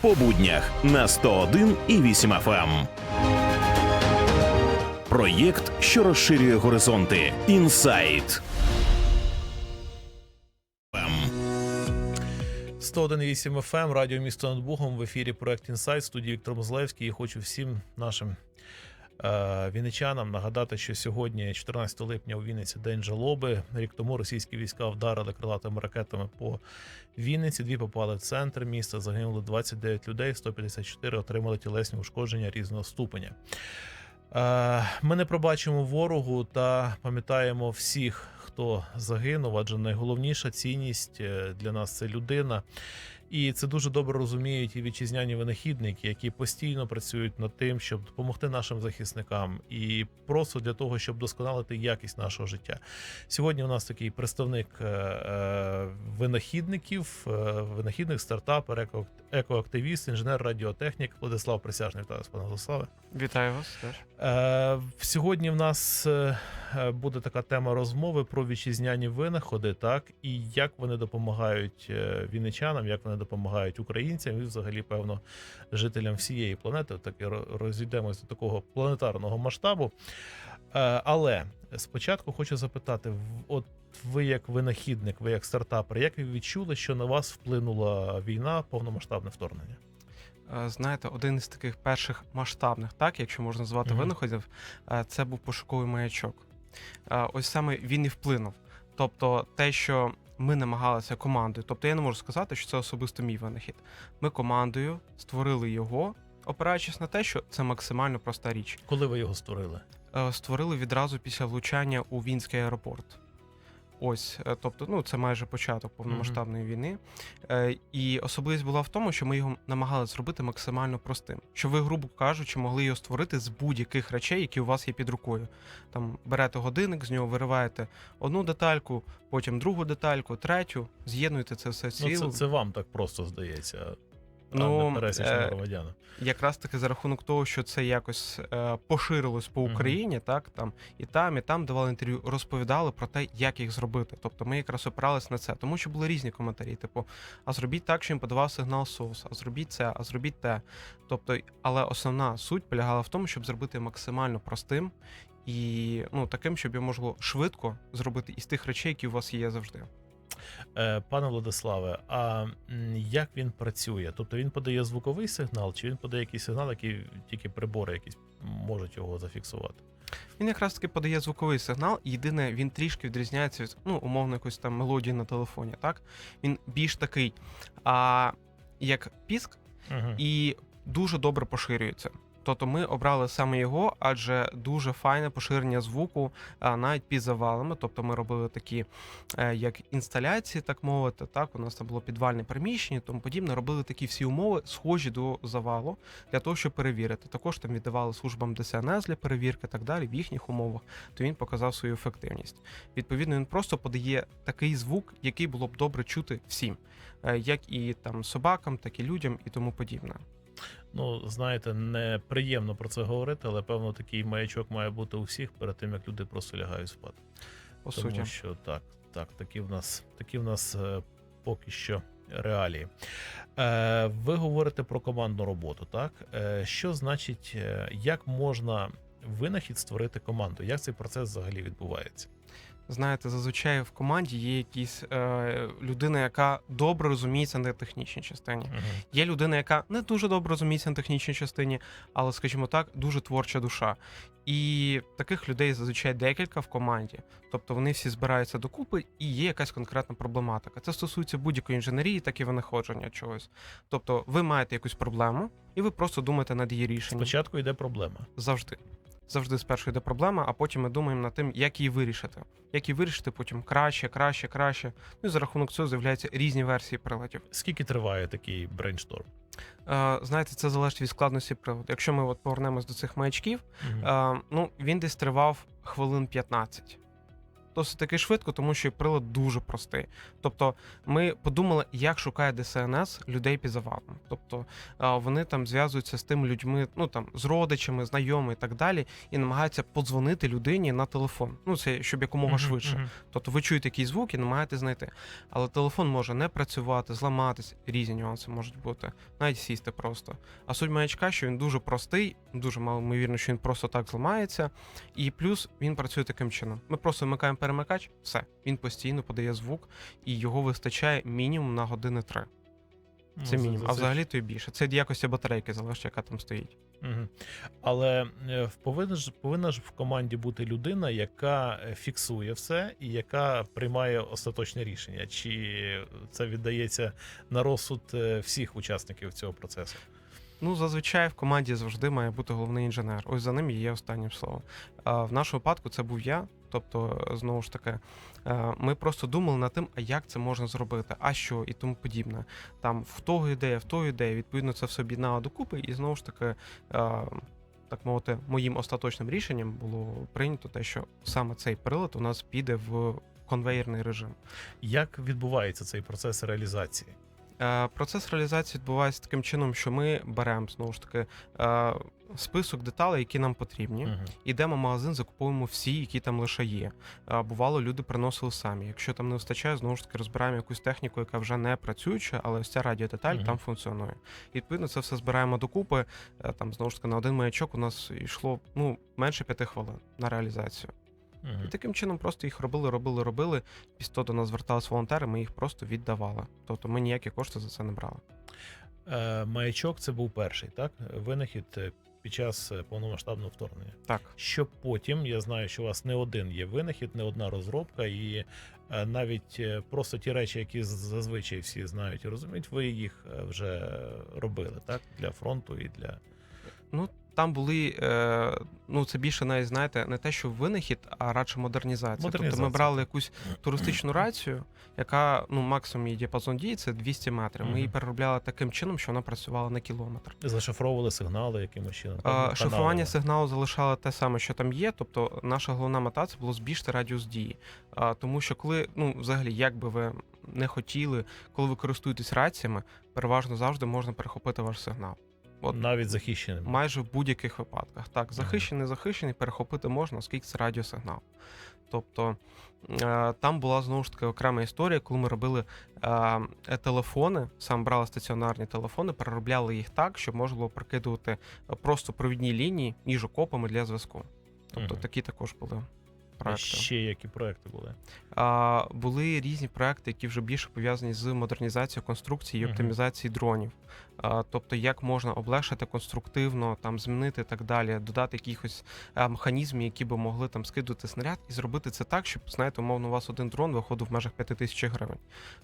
по буднях на 101 і 8 FM. Проєкт, що розширює горизонти. Інсайт. 101,8 FM, радіо місто над Богом в ефірі проект Інсайт, студії Віктор Мозлевський. І хочу всім нашим вінничанам нагадати, що сьогодні, 14 липня, у Вінниці день жалоби. Рік тому російські війська вдарили крилатими ракетами по Вінниці. Дві попали в центр міста. Загинули 29 людей, 154 отримали тілесні ушкодження різного ступеня. Е, Ми не пробачимо ворогу та пам'ятаємо всіх, хто загинув, адже найголовніша цінність е, для нас це людина. І це дуже добре розуміють і вітчизняні винахідники, які постійно працюють над тим, щоб допомогти нашим захисникам, і просто для того, щоб досконалити якість нашого життя. Сьогодні у нас такий представник е, е, винахідників, е, винахідник, стартапер, еко- екоактивіст, інженер, радіотехнік Владислав Присяжний. Вітаю вас, пане Владиславе. Вітаю вас теж. Сьогодні в нас буде така тема розмови про вітчизняні винаходи, так і як вони допомагають вінничанам, як вони допомагають українцям і взагалі, певно, жителям всієї планети. Так і ро- розійдемось до такого планетарного масштабу. Е, Але спочатку хочу запитати: от ви як винахідник, ви як стартапер, як ви відчули, що на вас вплинула війна, повномасштабне вторгнення? Е, Знаєте, один із таких перших масштабних, так, якщо можна назвати Мгм. винаходів, е, це був пошуковий маячок. Ось саме він і вплинув. Тобто, те, що ми намагалися командою, тобто я не можу сказати, що це особисто мій винахід. Ми командою створили його, опираючись на те, що це максимально проста річ. Коли ви його створили? Е, Створили відразу після влучання у Вінський аеропорт. Ось, е, тобто, ну це майже початок повномасштабної війни. Е, і особливість була в тому, що ми його намагалися зробити максимально простим. Що ви, грубо кажучи, могли його створити з будь-яких речей, які у вас є під рукою. Там берете годинник, з нього вириваєте одну детальку, потім другу детальку, третю, з'єднуєте це все в Ну, це, це вам так просто здається. Ну, Ну, пересічним е, якраз таки за рахунок того, що це якось е, поширилось по. Україні, так там і там, і там давали інтерв'ю, розповідали про те, як їх зробити. Тобто ми якраз опирались на це, тому що були різні коментарі. Типу, а зробіть так, що їм подавав сигнал СОС, а зробіть це, а зробіть те. Тобто, але основна суть полягала в тому, щоб зробити максимально простим і ну таким, щоб можна було швидко зробити із тих речей, які у вас є завжди. Е, Пане Владиславе, а як він працює? Тобто він подає звуковий сигнал, чи він подає якийсь сигнал, який тільки прибори якісь можуть його зафіксувати? Він якраз таки подає звуковий сигнал, і єдине, він трішки відрізняється від ну, умовно якоїсь там мелодії на телефоні. Так він більш такий, а, як піск, Угу. і дуже добре поширюється. Тобто ми обрали саме його, адже дуже файне поширення звуку навіть під завалами. Тобто ми робили такі е, як інсталяції, так мовити. Так, у нас там було підвальне приміщення, тому подібне. Робили такі всі умови, схожі до завалу, для того, щоб перевірити. Також там віддавали службам ДСНС для перевірки, так далі в їхніх умовах. То він показав свою ефективність. Відповідно, він просто подає такий звук, який було б добре чути всім, е, як і там собакам, так і людям, і тому подібне. Ну, знаєте, неприємно про це говорити, але певно такий маячок має бути у всіх перед тим, як люди просто лягають спати. По Тому суті. що так, так, такі в нас, такі в нас е, поки що реалії. Е, ви говорите про командну роботу, так? Е, що значить, е, як можна винахід створити команду? Як цей процес взагалі відбувається? Знаєте, зазвичай в команді є якась е, людина, яка добре розуміється на технічній частині. Мгм. Є людина, яка не дуже добре розуміється на технічній частині, але, скажімо так, дуже творча душа. І таких людей зазвичай декілька в команді. Тобто вони всі збираються докупи, і є якась конкретна проблематика. Це стосується будь-якої інженерії, так і винаходження чогось. Тобто, ви маєте якусь проблему, і ви просто думаєте над її рішенням. Спочатку йде проблема. Завжди. Завжди спершу йде проблема, а потім ми думаємо над тим, як її вирішити. Як її вирішити потім краще, краще, краще. Ну і за рахунок цього з'являються різні версії приладів. Скільки триває такий брейншторм? Е, знаєте, це залежить від складності приладу. Якщо ми от повернемось до цих маячків, е, ну він десь тривав хвилин 15. Досить таки швидко, тому що прилад дуже простий. Тобто, ми подумали, як шукає ДСНС людей під завалом. Тобто вони там зв'язуються з тими людьми, ну там з родичами, знайомими і так далі, і намагаються подзвонити людині на телефон. Ну це щоб якомога швидше. Тобто ви чуєте якийсь звук і намагаєтесь знайти. Але телефон може не працювати, зламатись, різні нюанси можуть бути, навіть сісти просто. А суть маячка, що він дуже простий, дуже мало ймовірно, що він просто так зламається. І плюс він працює таким чином. Ми просто вмикаємо перемикач, все. Він постійно подає звук, і його вистачає мінімум на години три. Ну, Це за- мінімум. А взагалі то і більше. Це від якості батарейки залежить, яка там стоїть. Мгм. Але е, повинна ж повинна ж в команді бути людина, яка е, фіксує все і яка приймає остаточне рішення. Чи це віддається на розсуд е, всіх учасників цього процесу? Ну, зазвичай в команді завжди має бути головний інженер. Ось за ним є останнім словом. В нашому випадку це був я. Тобто, знову ж таки, е, ми просто думали над тим, а як це можна зробити, а що і тому подібне. Там в того ідея, в того ідея. Відповідно, це все об'єднало докупи, і знову ж таки, е, так мовити, моїм остаточним рішенням було прийнято те, що саме цей прилад у нас піде в конвейерний режим. Як відбувається цей процес реалізації? Е, Процес реалізації відбувається таким чином, що ми беремо знову ж таки е, список деталей, які нам потрібні. Мгм. Йдемо в магазин, закуповуємо всі, які там лише є. Бувало, люди приносили самі. Якщо там не вистачає, знову ж таки розбираємо якусь техніку, яка вже не працююча, але ось ця радіодеталь там функціонує. І відповідно це все збираємо докупи. Е, Там знову ж таки на один маячок у нас йшло ну менше п'яти хвилин на реалізацію. Мгм. І таким чином просто їх робили, робили, робили. Після того до нас зверталися волонтери, ми їх просто віддавали. Тобто ми ніякі кошти за це не брали. Е, Маячок це був перший, так? Винахід е, під час е, повномасштабного вторгнення. Так. Що потім, я знаю, що у вас не один є винахід, не одна розробка, і е, навіть просто ті речі, які зазвичай всі знають і розуміють, ви їх вже робили, так? Для фронту і для. Ну, там були, е, ну це більше навіть знаєте, не те, що винахід, а радше модернізація. Тобто ми брали якусь туристичну рацію, яка ну максимум її діапазон дії це 200 метрів. Ми її переробляли таким чином, що вона працювала на кілометр. Зашифровували сигнали якимось чином. Каналами. Шифрування сигналу залишало те саме, що там є. Тобто, наша головна мета це було збільшити радіус дії. А, тому що коли, ну взагалі, як би ви не хотіли, коли ви користуєтесь раціями, переважно завжди можна перехопити ваш сигнал. От Навіть захищеним. майже в будь-яких випадках. Так, захищений, захищений, перехопити можна, оскільки це радіосигнал. Тобто е, там була знову ж таки окрема історія, коли ми робили е, телефони, сам брали стаціонарні телефони, переробляли їх так, щоб можна було прикидувати е, просто провідні лінії між окопами для зв'язку. Тобто Мгм. такі також були проекти. ще які проекти були? А, були різні проекти, які вже більше пов'язані з модернізацією конструкції і Мгм. оптимізації дронів. А, тобто, як можна облегшити конструктивно, там змінити і так далі, додати якихось а, механізмів, які би могли там скидувати снаряд, і зробити це так, щоб знаєте, умовно, у вас один дрон виходив в межах 5 тисяч гривень.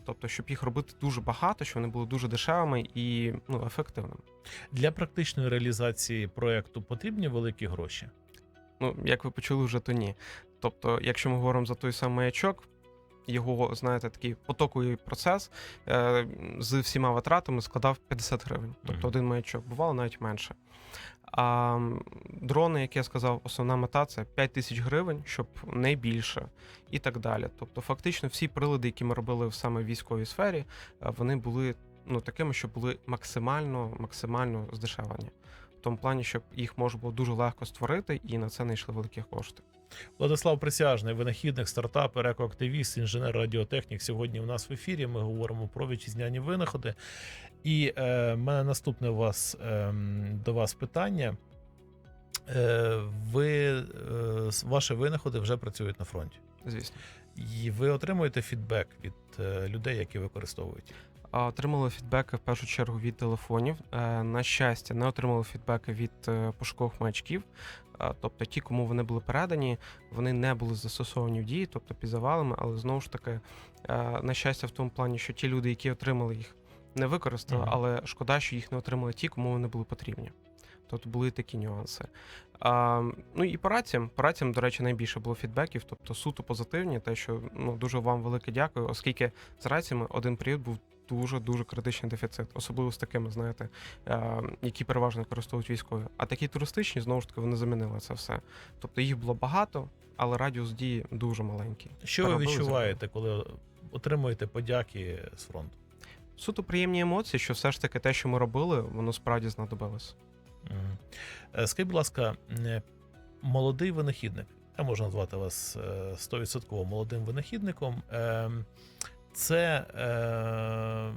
Тобто, щоб їх робити дуже багато, щоб вони були дуже дешевими і ну, ефективними. Для практичної реалізації проекту потрібні великі гроші. Ну, як ви почули, вже то ні. Тобто, якщо ми говоримо за той самий маячок, його, знаєте, такий потоковий процес е, з всіма витратами складав 50 гривень. Тобто Мгм. один маячок, бувало навіть менше. А дрони, як я сказав, основна мета це 5 тисяч гривень, щоб не більше, і так далі. Тобто, фактично, всі прилади, які ми робили в саме військовій сфері, е, вони були ну, такими, що були максимально, максимально здешевлені. Тому плані, щоб їх можна було дуже легко створити, і на це не йшли великі кошти. Владислав Присяжний, винахідник, стартапер, екоактивіст, інженер радіотехнік. Сьогодні у нас в ефірі. Ми говоримо про вітчизняні винаходи. І е, мене наступне у вас, е, до вас питання. Е, ви, е, ваші винаходи вже працюють на фронті. Звісно. І ви отримуєте фідбек від е, людей, які використовують. Отримали фідбеки в першу чергу від телефонів. Е, На щастя, не отримали фідбеки від е, пошукових маячків. Тобто ті, кому вони були передані, вони не були застосовані в дії, тобто під завалами, але знову ж таки, е, на щастя, в тому плані, що ті люди, які отримали їх, не використали, Мгм. але шкода, що їх не отримали ті, кому вони були потрібні. Тобто були такі нюанси. А, ну і по раціям. По раціям, до речі, найбільше було фідбеків, тобто суто позитивні, те, що ну дуже вам велике дякую, оскільки з раціями один період був дуже дуже критичний дефіцит, особливо з такими, знаєте, е, які переважно використовують військові. А такі туристичні знову ж таки вони замінили це все. Тобто їх було багато, але радіус дії дуже маленький. Що ви Переробили, відчуваєте, коли отримуєте подяки з фронту? Суто приємні емоції, що все ж таки те, що ми робили, воно справді знадобилось. Е, Скажіть, будь ласка, е, молодий винахідник, я можу назвати вас е, 100% молодим винахідником. Це е,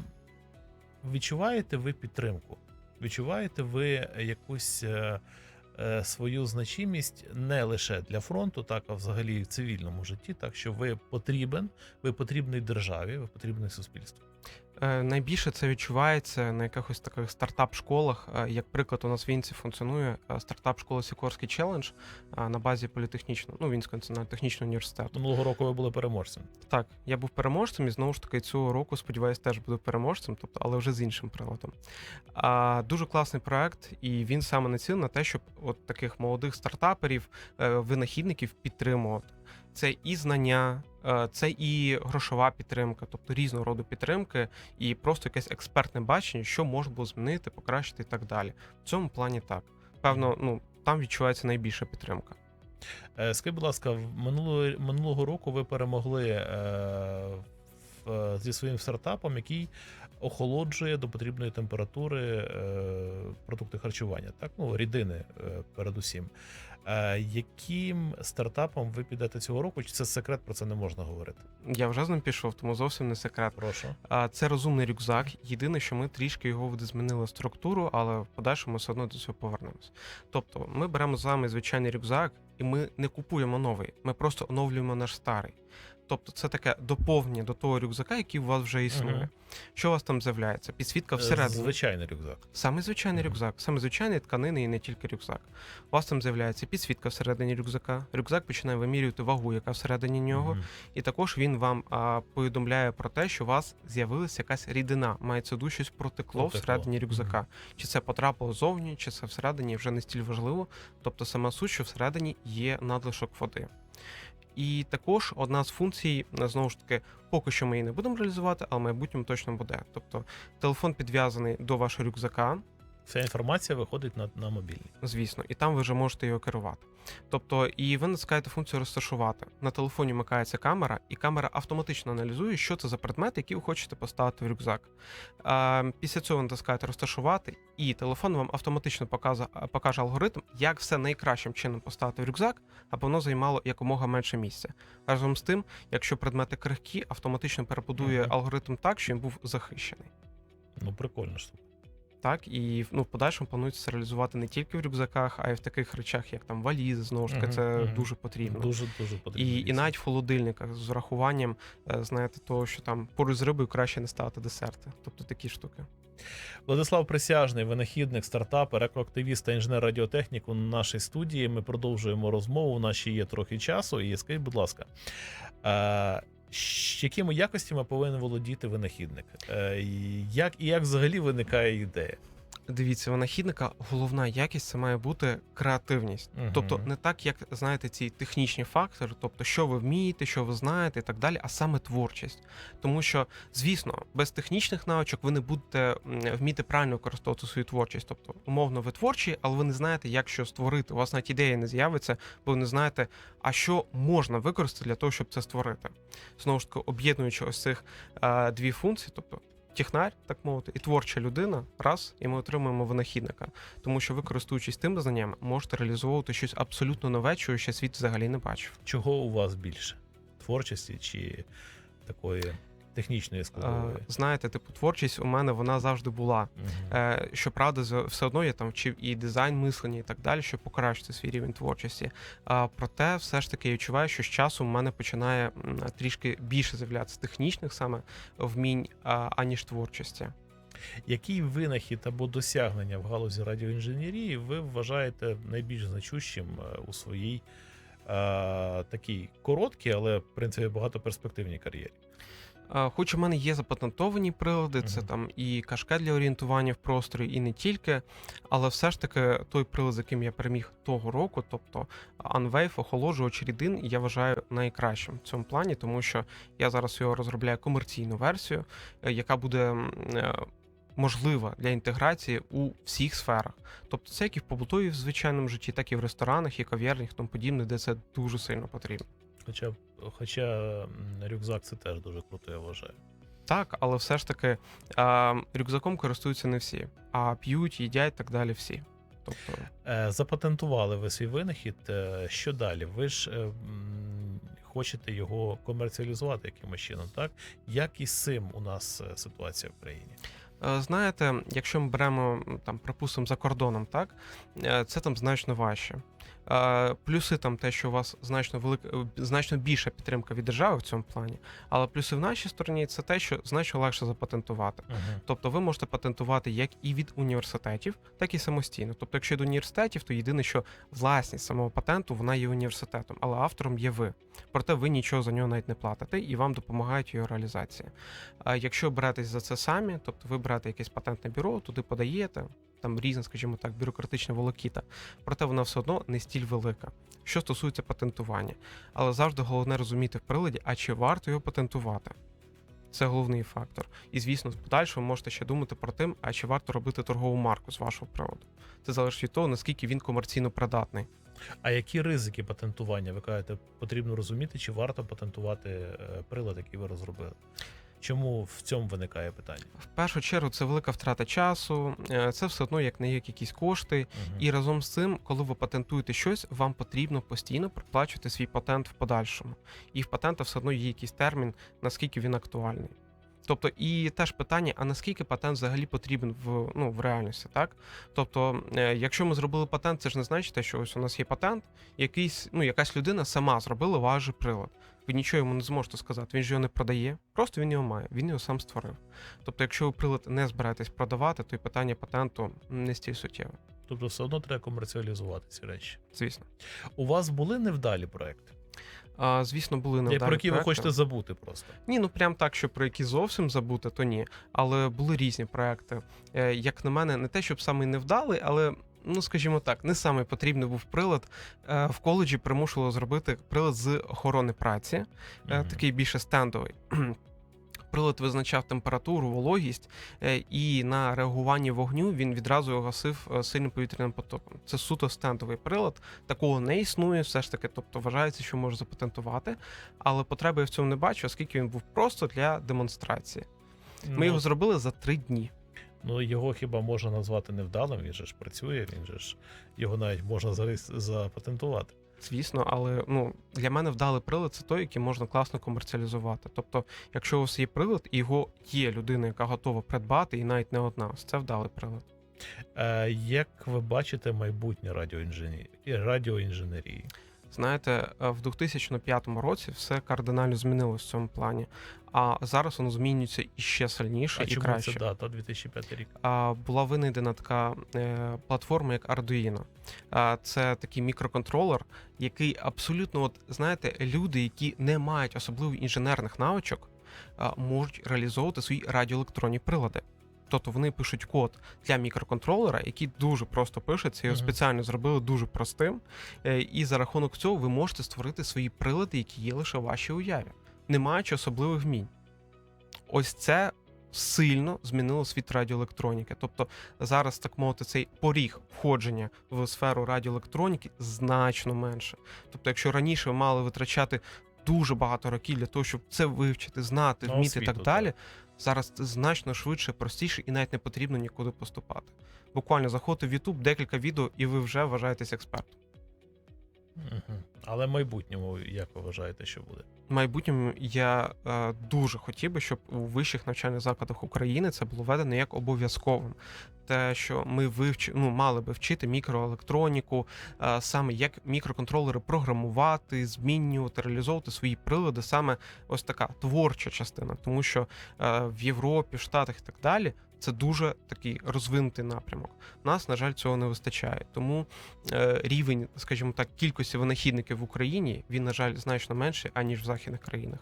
відчуваєте ви підтримку? Відчуваєте ви якусь е, е, свою значимість не лише для фронту, так а взагалі в цивільному житті, так що ви потрібен, ви потрібний державі, ви потрібний суспільству. Е, Найбільше це відчувається на якихось таких стартап-школах. Е, Як приклад, у нас в Вінці функціонує е, стартап-школа Сікорський челендж на базі політехнічного, ну Вінського національного технічного університету. Минулого року ви були переможцем. Так, я був переможцем і знову ж таки цього року, сподіваюся, теж буду переможцем, тобто, але вже з іншим приладом. А, дуже класний проект, і він саме націлений на те, щоб от таких молодих стартаперів, винахідників підтримувати. Це і знання, це і грошова підтримка, тобто різного роду підтримки, і просто якесь експертне бачення, що можна було змінити, покращити і так далі. В цьому плані так. Певно, ну там відчувається найбільша підтримка. Е, Скажіть, будь ласка, минулого, минулого року ви перемогли е, в, е, зі своїм стартапом, який охолоджує до потрібної температури е, продукти харчування, так? Ну, рідини е, передусім. Е, яким стартапом ви підете цього року? Чи це секрет, про це не можна говорити? Я вже з ним пішов, тому зовсім не секрет. Прошу. А, Це розумний рюкзак. Єдине, що ми трішки його змінили структуру, але в подальшому все одно до цього повернемось. Тобто, ми беремо з вами звичайний рюкзак, і ми не купуємо новий, ми просто оновлюємо наш старий. Тобто, це таке доповнення до того рюкзака, який у вас вже існує. Мгм. Що у вас там з'являється? Підсвітка Е, всередині. Звичайний рюкзак. Саме звичайний Мгм. рюкзак, саме звичайний тканини і не тільки рюкзак. У вас там з'являється підсвітка всередині рюкзака. Рюкзак починає вимірювати вагу, яка всередині нього. Мгм. І також він вам а, повідомляє про те, що у вас з'явилася якась рідина, мається в щось протекло, Протекло. всередині рюкзака. Чи це потрапило зовні, чи це всередині вже не стіль важливо. Тобто сама суть, що всередині є надлишок води. І також одна з функцій, е, знову ж таки, поки що ми її не будемо реалізувати, але в майбутньому точно буде. Тобто телефон підв'язаний до вашого рюкзака, Вся інформація виходить на, на мобільний. звісно, і там ви вже можете його керувати. Тобто, і ви натискаєте функцію розташувати. На телефоні вмикається камера, і камера автоматично аналізує, що це за предмет, який ви хочете поставити в рюкзак. Після цього натискаєте розташувати, і телефон вам автоматично покаже, покаже алгоритм, як все найкращим чином поставити в рюкзак, аби воно займало якомога менше місця. Разом з тим, якщо предмети крихкі, автоматично перебудує Мгм. алгоритм так, що він був захищений. Ну, прикольно штука. Так, і ну, в подальшому планується це реалізувати не тільки в рюкзаках, а й в таких речах, як там валізи, знову ж таки, це мгм. дуже потрібно. Дуже дуже потрібно. І, і навіть в холодильниках з врахуванням, е, знаєте, того, що там поруч з рибою краще не ставити десерти. Тобто такі штуки. Владислав Присяжний, винахідник, стартапер, екоактивіст та інженер радіотехнік у нашій студії. Ми продовжуємо розмову. У нас ще є трохи часу. І скажіть, будь ласка, е, якими якостями повинен володіти винахідник? Е, як і як взагалі виникає ідея? Дивіться, винахідника головна якість це має бути креативність. Мгм. Тобто не так, як знаєте, ці технічні фактори, тобто що ви вмієте, що ви знаєте, і так далі, а саме творчість. Тому що, звісно, без технічних навичок ви не будете вміти правильно використовувати свою творчість. Тобто, умовно, ви творчі, але ви не знаєте, як що створити. У вас навіть ідея не з'явиться, бо ви не знаєте, а що можна використати для того, щоб це створити. Знову ж таки, об'єднуючи ось цих е, дві функції, тобто. Технар, так мовити, і творча людина, раз, і ми отримуємо винахідника. Тому що ви, користуючись тим знанням, можете реалізовувати щось абсолютно нове, чого ще світ взагалі не бачив. Чого у вас більше? Творчості чи такої технічної складової? знаєте, типу, творчість у мене вона завжди була. Е, щоправда, все одно я там вчив і дизайн мислення, і так далі, щоб покращити свій рівень творчості. Проте, все ж таки, я відчуваю, що з часом у мене починає трішки більше з'являтися технічних саме вмінь, аніж творчості. Який винахід або досягнення в галузі радіоінженерії ви вважаєте найбільш значущим е, у своїй е, такій короткій, але в принципі багатоперспективній кар'єрі? Хоч у мене є запатентовані прилади, це там і кашкет для орієнтування в просторі, і не тільки. Але все ж таки той прилад, з яким я переміг того року, тобто Unwave, охолоджувач рідин, я вважаю найкращим в цьому плані, тому що я зараз його розробляю комерційну версію, е, яка буде е, можлива для інтеграції у всіх сферах. Тобто це як і в побутовій в звичайному житті, так і в ресторанах, і кав'ярнях, тому подібне, де це дуже сильно потрібно. Хоча, хоча рюкзак це теж дуже круто, я вважаю. Так, але все ж таки а, рюкзаком користуються не всі, а п'ють, їдять так далі всі. Тобто, Е, Запатентували ви свій винахід. е, Що далі? Ви ж е, хочете його комерціалізувати якимось чином, так? Як із цим у нас ситуація в країні? знаєте, якщо ми беремо там, припустимо, за кордоном, так це там значно важче. Плюси там те, що у вас значно велика, е, значно більша підтримка від держави в цьому плані. Але плюси в нашій стороні це те, що значно легше запатентувати. Тобто ви можете патентувати як і від університетів, так і самостійно. Тобто, якщо до університетів, то єдине, що власність самого патенту вона є університетом, але автором є ви. Проте ви нічого за нього навіть не платите і вам допомагають його реалізації. А якщо беретесь за це самі, тобто ви берете якесь патентне бюро, туди подаєте. Там різна, скажімо так, бюрократична волокіта, проте вона все одно не стіль велика. Що стосується патентування, але завжди головне розуміти в приладі, а чи варто його патентувати. Це головний фактор. І звісно, в подальшому можете ще думати про тим, а чи варто робити торгову марку з вашого приводу. Це залежить від того, наскільки він комерційно придатний. А які ризики патентування? Ви кажете, потрібно розуміти, чи варто патентувати е, прилад, який ви розробили? Чому в цьому виникає питання? В першу чергу це велика втрата часу, е, це все одно як не як якісь кошти. Мгм. І разом з цим, коли ви патентуєте щось, вам потрібно постійно проплачувати свій патент в подальшому. І в патента все одно є якийсь термін, наскільки він актуальний. Тобто, і теж питання: а наскільки патент взагалі потрібен в, ну, в реальності, так? Тобто, е, якщо ми зробили патент, це ж не значить, що ось у нас є патент, якийсь, ну, якась людина сама зробила ваш прилад. Ви нічого йому не зможете сказати, він же його не продає, просто він його має, він його сам створив. Тобто, якщо ви прилад не збираєтесь продавати, то і питання патенту не стіль суттєве, Тобто, все одно треба комерціалізувати ці речі. звісно. У вас були невдалі проекти, А, звісно, були невдалі про які ви хочете забути просто. Ні, ну прям так, що про які зовсім забути, то ні. Але були різні проекти. Е, Як на мене, не те, щоб саме невдалий, але. Ну, скажімо так, не саме потрібний був прилад. Е, В коледжі примушувало зробити прилад з охорони праці, е, Мгм. такий більше стендовий. Прилад визначав температуру, вологість, е, і на реагуванні вогню він відразу гасив сильним повітряним потоком. Це суто стендовий прилад. Такого не існує, все ж таки. Тобто вважається, що може запатентувати, але потреби я в цьому не бачу, оскільки він був просто для демонстрації. Ми Ну, його зробили за три дні. Ну, його хіба можна назвати невдалим, він же ж працює, він же ж його навіть можна зараз запатентувати. Звісно, але ну для мене вдалий прилад це той, який можна класно комерціалізувати. Тобто, якщо у вас є прилад, і його є людина, яка готова придбати, і навіть не одна, ось це вдалий прилад. Е, як ви бачите майбутнє радіоінженерії? радіоінженерії? Знаєте, е, в 2005 році все кардинально змінилось в цьому плані. А зараз воно змінюється іще сильніше А і чому краще. це дата 2005 рік? а, була винайдена така е, платформа, як Arduino. А, це такий мікроконтролер, який абсолютно, от знаєте, люди, які не мають особливо інженерних навичок, а, можуть реалізовувати свої радіоелектронні прилади. Тобто вони пишуть код для мікроконтролера, який дуже просто пишеться, його спеціально зробили дуже простим. Е, І за рахунок цього ви можете створити свої прилади, які є лише в вашій уяві, не маючи особливих вмінь. Ось це сильно змінило світ радіоелектроніки. Тобто зараз, так мовити, цей поріг входження в сферу радіоелектроніки значно менше. Тобто, якщо раніше ви мали витрачати дуже багато років для того, щоб це вивчити, знати, вміти і так далі, зараз це значно швидше, простіше і навіть не потрібно нікуди поступати. Буквально заходите в YouTube, декілька відео, і ви вже вважаєтесь експертом. Угу. Але в майбутньому, як ви вважаєте, що буде? В майбутньому я е, дуже хотів би, щоб у вищих навчальних закладах України це було введено як обов'язковим. Те, що ми вивч... ну, мали би вчити мікроелектроніку, е, саме як мікроконтролери програмувати, змінювати, реалізовувати свої прилади, саме ось така творча частина, тому що е, в Європі, Штатах і так далі. Це дуже такий розвинутий напрямок. Нас, на жаль, цього не вистачає. Тому е, рівень, скажімо так, кількості винахідників в Україні він, на жаль, значно менший, аніж в західних країнах.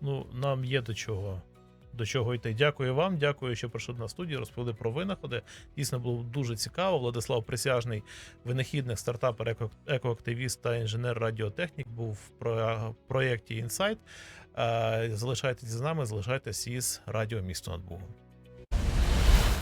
Ну, нам є до чого до чого йти. Дякую вам, дякую, що прийшли на студію, розповіли про винаходи. Дійсно було дуже цікаво. Владислав Присяжний, винахідник, стартапер, еко- екоактивіст та інженер-радіотехнік, був в про- проєкті Інсайт. Е, Залишайтесь з нами, залишайтесь із радіо місто над Богом.